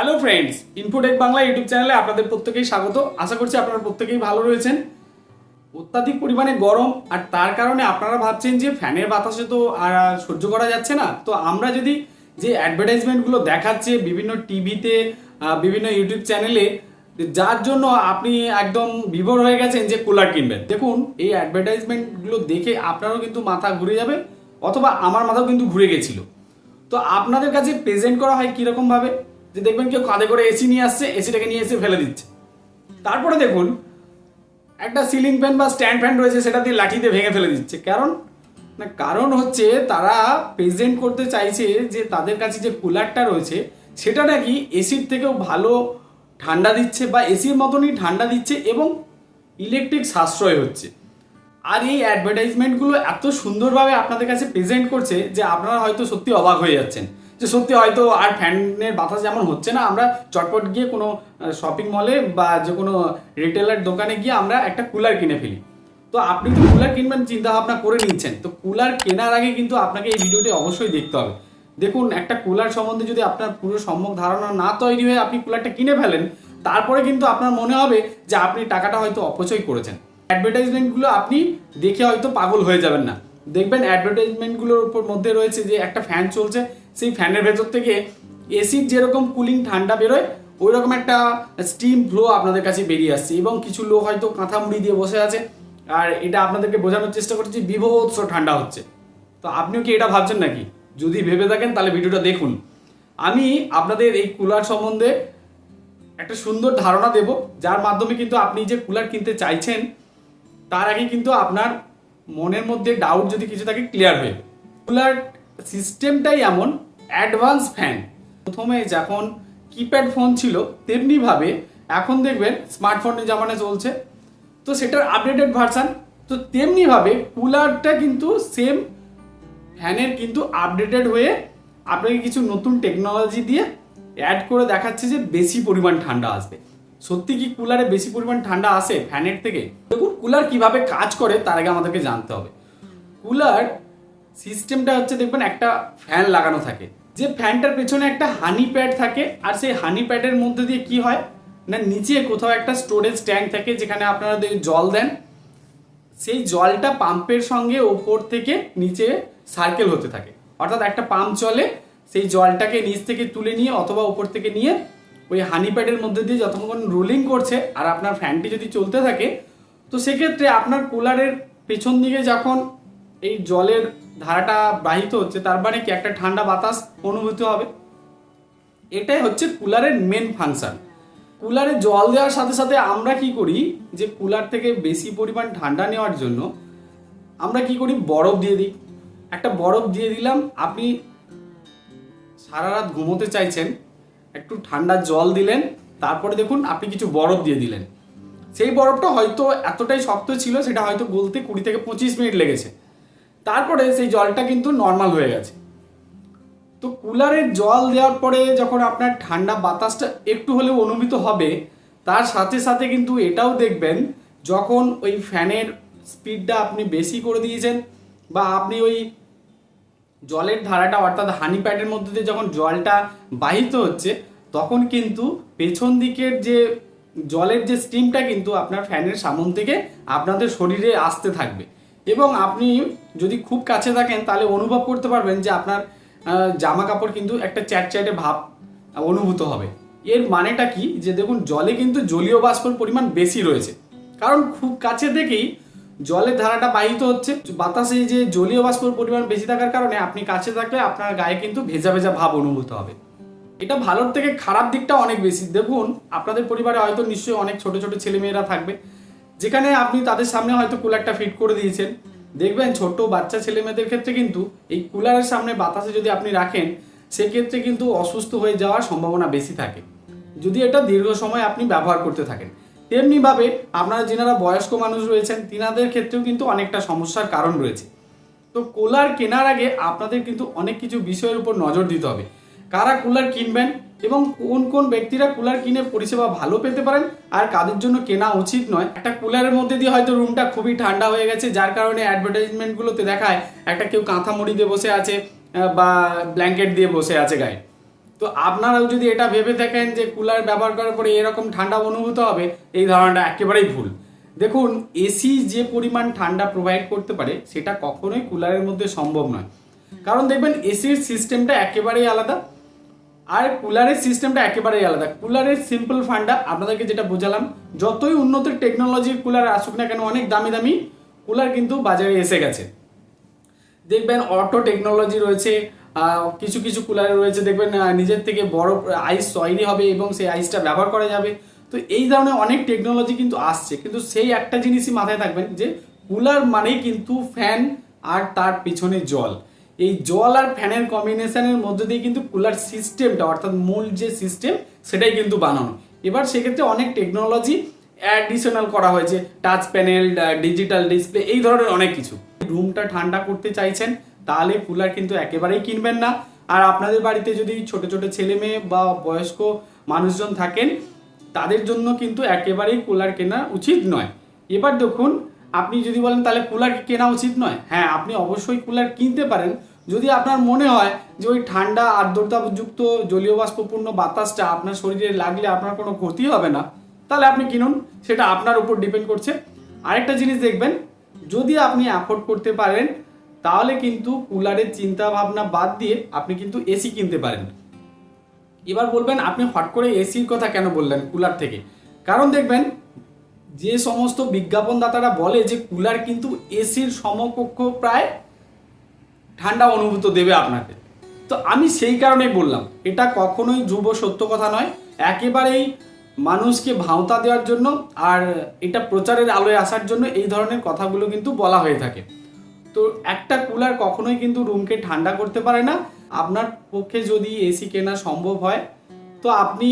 Hello friends infotech Bangla YouTube চ্যানেলে আপনাদের প্রত্যেকেই স্বাগত। আশা করছি আপনারা প্রত্যেকেই ভালো রয়েছেন। অত্যাধিক পরিমাণে গরম, আর তার কারণে আপনারা ভাবছেন যে ফ্যানের বাতাসে তো আর সহ্য করা যাচ্ছে না। তো আমরা যদি যে অ্যাডভার্টাইজমেন্টগুলো দেখাচ্ছে বিভিন্ন টিভিতে বিভিন্ন ইউটিউব চ্যানেলে যার জন্য আপনি একদম বিভোর হয়ে গেছেন যে কুলার কিনবেন। দেখুন, এই অ্যাডভার্টাইজমেন্টগুলো দেখে আপনারও কিন্তু মাথা ঘুরে যাবে, অথবা আমার মাথাও কিন্তু ঘুরে গেছিল। তো আপনাদের কাছে প্রেজেন্ট করা হয় কীরকম ভাবে? যে দেখবেন কেউ কাঁধে করে এসি নিয়ে আসছে এসিটাকে নিয়ে এসে ফেলে দিচ্ছে। তারপরে দেখুন, একটা সিলিং ফ্যান বা স্ট্যান্ড ফ্যান রয়েছে, সেটা দিয়ে লাঠিতে ভেঙে ফেলে দিচ্ছে। কারণ, না, কারণ হচ্ছে তারা প্রেজেন্ট করতে চাইছে যে তাদের কাছে যে কুলারটা রয়েছে, সেটা নাকি এসির থেকেও ভালো ঠান্ডা দিচ্ছে বা এসির মতনই ঠান্ডা দিচ্ছে এবং ইলেকট্রিক সাশ্রয় হচ্ছে। আর এই অ্যাডভার্টাইজমেন্টগুলো এত সুন্দরভাবে আপনাদের কাছে প্রেজেন্ট করছে যে আপনারা হয়তো সত্যি অবাক হয়ে যাচ্ছেন। যে সত্যি হয়তো আর ফ্যানের বাতাস যেমন হচ্ছে না, আমরা চটপট গিয়ে কোনো শপিং মলে বা যে কোনো রিটেলার দোকানে গিয়ে আমরা একটা কুলার কিনে ফেলি। তো আপনি তো কুলার কিনবেন চিন্তা ভাবনা করে নিচ্ছেন। তো কুলার কেনার আগে কিন্তু আপনাকে এই ভিডিওটি অবশ্যই দেখতে হবে। দেখুন, একটা কুলার সম্বন্ধে যদি আপনার পুরো সম্যক ধারণা না তৈরি হয়ে আপনি কুলারটা কিনে ফেলেন, তারপরে কিন্তু আপনার মনে হবে যে আপনি টাকাটা হয়তো অপচয় করেছেন। অ্যাডভার্টাইজমেন্টগুলো আপনি দেখে হয়তো পাগল হয়ে যাবেন না। দেখবেন অ্যাডভার্টাইজমেন্টগুলোর উপর মধ্যে রয়েছে যে একটা ফ্যান চলছে সেই ফ্যানের ভেতর থেকে এসির যেরকম কুলিং ঠান্ডা বেরোয় ওই রকম একটা স্টিম ফ্লো আপনাদের কাছে বেরিয়ে আসছে এবং কিছু লোক হয়তো কাঁথা মুড়ি দিয়ে বসে আছে। আর এটা আপনাদেরকে বোঝানোর চেষ্টা করছে বিভৎস ঠান্ডা হচ্ছে। তো আপনিও কি এটা ভাবছেন নাকি? যদি ভেবে থাকেন তাহলে ভিডিওটা দেখুন। আমি আপনাদের এই কুলার সম্বন্ধে একটা সুন্দর ধারণা দেব, যার মাধ্যমে কিন্তু আপনি যে কুলার কিনতে চাইছেন, তার আগে কিন্তু আপনার মনের মধ্যে ডাউট যদি কিছু থাকে ক্লিয়ার হয়ে কুলার সিস্টেমটাই এমন, অ্যাডভান্স ফ্যান। প্রথমে যখন কিপ্যাড ফোন ছিল, তেমনিভাবে এখন দেখবেন স্মার্টফোনের জামানে চলছে। তো সেটার আপডেটেড ভার্সান, তো তেমনিভাবে কুলারটা কিন্তু সেম ফ্যানের কিন্তু আপডেটেড হয়ে আপনাকে কিছু নতুন টেকনোলজি দিয়ে অ্যাড করে দেখাচ্ছে যে বেশি পরিমাণ ঠান্ডা আসবে। সত্যি কি কুলারে বেশি পরিমাণ ঠান্ডা আসে ফ্যানের থেকে? দেখুন, কুলার কীভাবে কাজ করে, তার আগে আমাদেরকে জানতে হবে। কুলার সিস্টেমটা হচ্ছে দেখবেন একটা ফ্যান লাগানো থাকে। যে ফ্যানটার পেছনে একটা হানি প্যাড থাকে আর সেই হানি প্যাডের মধ্যে দিয়ে কি হয়? না, নিচে কোথাও একটা স্টোরেজ ট্যাঙ্ক থাকে যেখানে আপনারা জল দেন, সেই জলটা পাম্পের সঙ্গে ওপর থেকে নিচে সার্কেল হতে থাকে। অর্থাৎ একটা পাম্প চলে, সেই জলটাকে নিচ থেকে তুলে নিয়ে অথবা ওপর থেকে নিয়ে ওই হানি প্যাডের মধ্যে দিয়ে যতক্ষণ রোলিং করছে আর আপনার ফ্যানটি যদি চলতে থাকে, তো সেক্ষেত্রে আপনার কুলারের পেছন দিকে যখন এই জলের ধারাটা বাহিত হচ্ছে, তার মানে কি একটা ঠান্ডা বাতাস অনুভূত হবে? এটাই হচ্ছে কুলারের মেন ফাংশন কুলারে জল দেওয়ার সাথে সাথে আমরা কি করি, যে কুলার থেকে বেশি পরিমাণ ঠান্ডা নেওয়ার জন্য আমরা কি করি, বরফ দিয়ে দিই। একটা বরফ দিয়ে দিলাম, আপনি সারা রাত ঘুমোতে চাইছেন, একটু ঠান্ডা জল দিলেন, তারপরে দেখুন আপনি কিছু বরফ দিয়ে দিলেন। সেই বরফটা হয়তো এতটাই শক্ত ছিল, সেটা হয়তো গলতে কুড়ি থেকে পঁচিশ মিনিট লেগেছে। তারপরে সেই জলটা কিন্তু নর্মাল হয়ে গেছে। তো কুলারের জল দেওয়ার পরে যখন আপনার ঠান্ডা বাতাসটা একটু হলেও অনুভূত হবে, তার সাথে সাথে কিন্তু এটাও দেখবেন, যখন ওই ফ্যানের স্পিডটা আপনি বেশি করে দিয়েছেন বা আপনি ওই জলের ধারাটা অর্থাৎ হানি প্যাডের মধ্যে দিয়ে যখন জলটা বাহিত হচ্ছে, তখন কিন্তু পেছন দিকের যে জলের যে স্টিমটা কিন্তু আপনার ফ্যানের সামন থেকে আপনাদের শরীরে আসতে থাকবে। এবং আপনি যদি খুব কাছে থাকেন, তাহলে অনুভব করতে পারবেন যে আপনার জামা কাপড় কিন্তু একটা চ্যাটচ্যাটে ভাব অনুভূত হবে। এর মানেটা কি? যে দেখুন, জলে কিন্তু জলীয় বাষ্পর পরিমাণ বেশি রয়েছে। কারণ খুব কাছে থেকেই জলের ধারাটা বাহিত হচ্ছে। বাতাসে যে জলীয় বাষ্পর পরিমাণ বেশি থাকার কারণে আপনি কাছে থাকলে আপনার গায়ে কিন্তু ভেজা ভেজা ভাব অনুভূত হবে। এটা ভালোর থেকে খারাপ দিকটা অনেক বেশি। দেখুন, আপনাদের পরিবারে হয়তো নিশ্চয়ই অনেক ছোট ছোট ছেলেমেয়েরা থাকবে। যেখানে আপনি তাদের সামনে হয়তো কুলারটা ফিট করে দিয়েছেন। দেখবেন ছোট বাচ্চা ছেলে মেয়েদের ক্ষেত্রে কিন্তু এই কুলারের সামনে বাতাসে যদি আপনি রাখেন, সেক্ষেত্রে কিন্তু অসুস্থ হয়ে যাওয়ার সম্ভাবনা বেশি থাকে। যদি এটা দীর্ঘ সময় আপনি ব্যবহার করতে থাকেন। তেমনিভাবে আপনারা যেনারা বয়স্ক মানুষ রয়েছেন, তিনাদের ক্ষেত্রেও কিন্তু অনেকটা সমস্যার কারণ রয়েছে। তো কুলার কেনার আগে আপনাদের কিন্তু অনেক কিছু বিষয়ের উপর নজর দিতে হবে। কারা কুলার কিনবেন এবং কোন কোন ব্যক্তিরা কুলার কিনে পরিষেবা ভালো পেতে পারেন আর কাদের জন্য কেনা উচিত নয়। একটা কুলারের মধ্যে দিয়ে হয়তো রুমটা খুবই ঠান্ডা হয়ে গেছে, যার কারণে অ্যাডভার্টাইজমেন্টগুলোতে দেখায় একটা কেউ কাঁথা মুড়ি দিয়ে বসে আছে বা ব্ল্যাঙ্কেট দিয়ে বসে আছে গায়ে। তো আপনারাও যদি এটা ভেবে থাকেন যে কুলার ব্যবহার করার পরে এরকম ঠান্ডা অনুভূত হবে, এই ধারণাটা একেবারেই ভুল। দেখুন এসি যে পরিমাণ ঠান্ডা প্রোভাইড করতে পারে, সেটা কখনোই কুলারের মধ্যে সম্ভব নয়। কারণ দেখবেন এসির সিস্টেমটা একেবারেই আলাদা। আর কুলারের সিস্টেমটা একেবারেই আলাদা। কুলারের সিম্পল ফান্ডা আপনাদেরকে যেটা বোঝালাম, যতই উন্নত টেকনোলজির কুলার আসুক না কেন, অনেক দামি দামি কুলার কিন্তু বাজারে এসে গেছে। দেখবেন অটো টেকনোলজি রয়েছে কিছু কিছু কুলারে রয়েছে, দেখবেন নিজের থেকে বড় আইস তৈরি হবে এবং সেই আইসটা ব্যবহার করা যাবে। তো এই ধরনের অনেক টেকনোলজি কিন্তু আসছে। কিন্তু সেই একটা জিনিসই মাথায় থাকবেন যে কুলার মানেই কিন্তু ফ্যান আর তার পিছনে জল। এই জল আর ফ্যানের কম্বিনেশনের মধ্যে দিয়ে কিন্তু কুলার সিস্টেমটা, অর্থাৎ মূল যে সিস্টেম, সেটাই কিন্তু বানানো। এবার সেক্ষেত্রে অনেক টেকনোলজি অ্যাডিশনাল করা হয়েছে টাচ প্যানেল ডিজিটাল ডিসপ্লে এই ধরনের অনেক কিছু। রুমটা ঠান্ডা করতে চাইছেন, তাহলে কুলার কিন্তু একেবারেই কিনবেন না। আর আপনাদের বাড়িতে যদি ছোট ছোট ছেলে মেয়ে বা বয়স্ক মানুষজন থাকেন, তাদের জন্য কিন্তু একেবারেই কুলার কেনা উচিত নয়। এবার দেখুন আপনি যদি বলেন তাহলে কুলার কেনা উচিত নয়? হ্যাঁ আপনি অবশ্যই কুলার কিনতে পারেন। যদি আপনার মনে হয় যে ওই ঠান্ডা আর্দ্রতাযুক্ত জলীয় বাষ্পপূর্ণ বাতাসটা আপনার শরীরে লাগলে আপনার কোনো ক্ষতি হবে না, তাহলে আপনি কিনুন। সেটা আপনার উপর ডিপেন্ড করছে। আরেকটা জিনিস দেখবেন, যদি আপনি অ্যাফোর্ড করতে পারেন, তাহলে কিন্তু কুলারের চিন্তা ভাবনা বাদ দিয়ে আপনি কিন্তু এসি কিনতে পারেন। এবার বলবেন, আপনি হট করে এসির কথা কেন বললেন কুলার থেকে? কারণ দেখবেন যে সমস্ত বিজ্ঞাপনদাতারা বলে যে কুলার কিন্তু এসির সমকক্ষ প্রায় ঠান্ডা অনুভূত দেবে আপনাকে। তো আমি সেই কারণেই বললাম, এটা কখনোই যুব সত্য কথা নয়, একেবারেই মানুষকে ভাওতা দেওয়ার জন্য আর এটা প্রচারের আলোয় আসার জন্য এই ধরনের কথাগুলো কিন্তু বলা হয়ে থাকে। তো একটা কুলার কখনোই কিন্তু রুমকে ঠান্ডা করতে পারে না। আপনার পক্ষে যদি এসি কেনা সম্ভব হয়, তো আপনি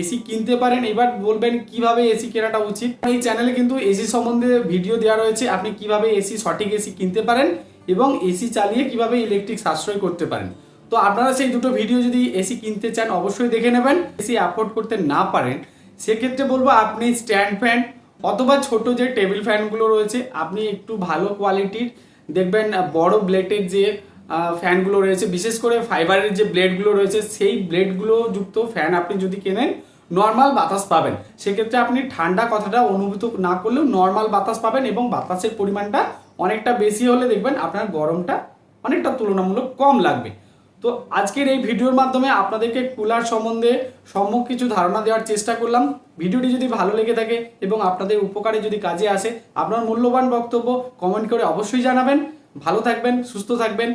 এসি কিনতে পারেন, এবার বলবেন কীভাবে এসি কেনাটা উচিত। এই চ্যানেলে কিন্তু এসি সম্বন্ধে ভিডিও দেওয়া রয়েছে, আপনি কীভাবে এসি, সঠিক এসি কিনতে পারেন এবং এসি চালিয়ে কীভাবে ইলেকট্রিক সাশ্রয় করতে পারেন। তো আপনারা সেই দুটো ভিডিও যদি এসি কিনতে চান, অবশ্যই দেখে নেবেন। এসি অ্যাফোর্ড করতে না পারেন, সেক্ষেত্রে বলব আপনি স্ট্যান্ড ফ্যান অথবা ছোট যে টেবিল ফ্যানগুলো রয়েছে, আপনি একটু ভালো কোয়ালিটির দেখবেন, বড় ব্লেডের যে ফ্যানগুলো রয়েছে। বিশেষ করে ফাইবারের যে ব্লেডগুলো রয়েছে, সেই ব্লেডগুলো যুক্ত ফ্যান আপনি যদি কেনেন, নর্মাল বাতাস পাবেন। সেক্ষেত্রে আপনি ঠান্ডা কথাটা অনুভূত না করলেও নর্মাল বাতাস পাবেন এবং বাতাসের পরিমাণটা অনেকটা বেশি হলে দেখবেন আপনার গরমটা অনেকটা তুলনামূলক কম লাগবে। তো আজকের এই ভিডিওর মাধ্যমে আপনাদেরকে কুলার সম্বন্ধে সম্যক কিছু ধারণা দেওয়ার চেষ্টা করলাম। ভিডিওটি যদি ভালো লেগে থাকে এবং আপনাদের উপকারে যদি কাজে আসে, আপনার মূল্যবান বক্তব্য কমেন্ট করে অবশ্যই জানাবেন। ভালো থাকবেন, সুস্থ থাকবেন।